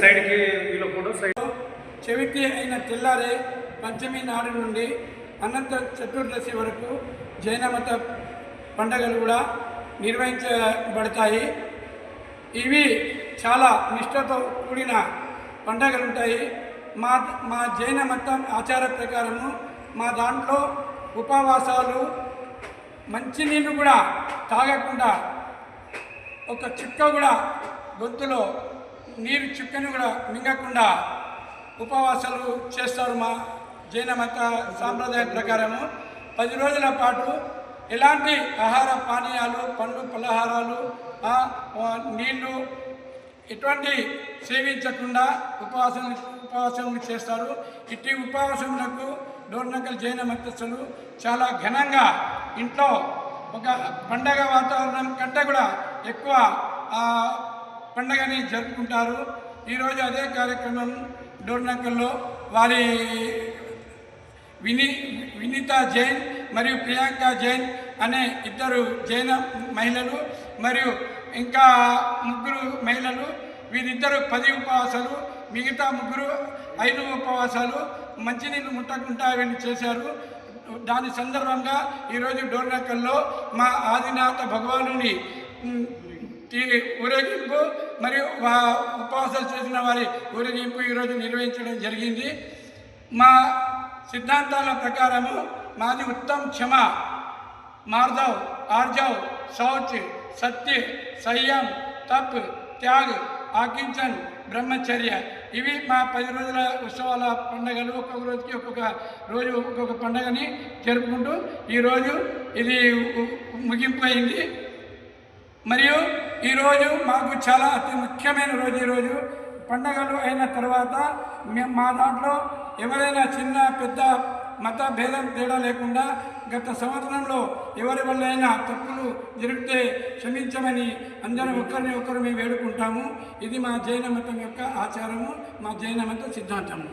సైడ్కి వీళ్ళ photo side Chavithi అయిన తెల్లారే పంచమి నాడు నుండి అనంత చతుర్దశి వరకు జైన మత పండగలు కూడా నిర్వహించబడతాయి. ఇవి చాలా నిష్ఠతో కూడిన పండగలు ఉంటాయి. మా మా జైన మతం ఆచార ప్రకారము మా దాంట్లో ఉపవాసాలు మంచినీళ్ళు కూడా తాగకుండా ఒక చుక్క కూడా గొంతులో నీరు చుక్కను కూడా మింగకుండా ఉపవాసాలు చేస్తారు మా జైన మత సాంప్రదాయం ప్రకారము పది రోజుల పాటు ఎలాంటి ఆహార పానీయాలు పండ్లు పలహారాలు నీళ్ళు ఎటువంటి సేవించకుండా ఉపవాసం ఉపవాసం చేస్తారు. ఇట్టి ఉపవాసములకు డోర్నకల్ జైన మతస్థులు చాలా ఘనంగా ఇంట్లో ఒక పండగ వాతావరణం కంటే కూడా ఎక్కువ పండగని జరుపుకుంటారు. ఈరోజు అదే కార్యక్రమం డోర్నకల్లో వారి విని వినీత జైన్ మరియు ప్రియాంక జైన్ అనే ఇద్దరు జైన మహిళలు మరియు ఇంకా ముగ్గురు మహిళలు వీరిద్దరు పది ఉపవాసాలు మిగతా ముగ్గురు ఐదు ఉపవాసాలు మంచినీళ్ళు ముట్టకుండా వీళ్ళు చేశారు. దాని సందర్భంగా ఈరోజు డోర్నకల్లో మా ఆదినాథ భగవానుని ఊరేగింపు మరియు వా ఉపవాసాలు చేసిన వారి ఊరేగింపు ఈరోజు నిర్వహించడం జరిగింది. మా సిద్ధాంతాల ప్రకారము మాది ఉత్తమ్ క్షమ. మార్ధవ్ ఆర్జవ్ శౌచ్ సత్య సంయమ్ తప్ త్యాగ్ ఆకించన్ బ్రహ్మచర్య. ఇవి మా పది రోజుల ఉత్సవాల పండుగలు. ఒక్కొక్క రోజుకి ఒక్కొక్క రోజు ఒక్కొక్క పండుగని జరుపుకుంటూ ఈరోజు ఇది ముగింపు అయింది మరియు ఈరోజు మాకు చాలా అతి ముఖ్యమైన రోజు ఈరోజు పండగలు అయిన తర్వాత మా దాంట్లో ఎవరైనా చిన్న పెద్ద మత భేదం తేడా లేకుండా గత సంవత్సరంలో ఎవరి వల్ల అయినా తప్పులు జరిగితే క్షమించమని అందరం ఒకరిని ఒకరు మేము వేడుకుంటాము. ఇది మా జైన మతం యొక్క ఆచారము మా జైన మత సిద్ధాంతము.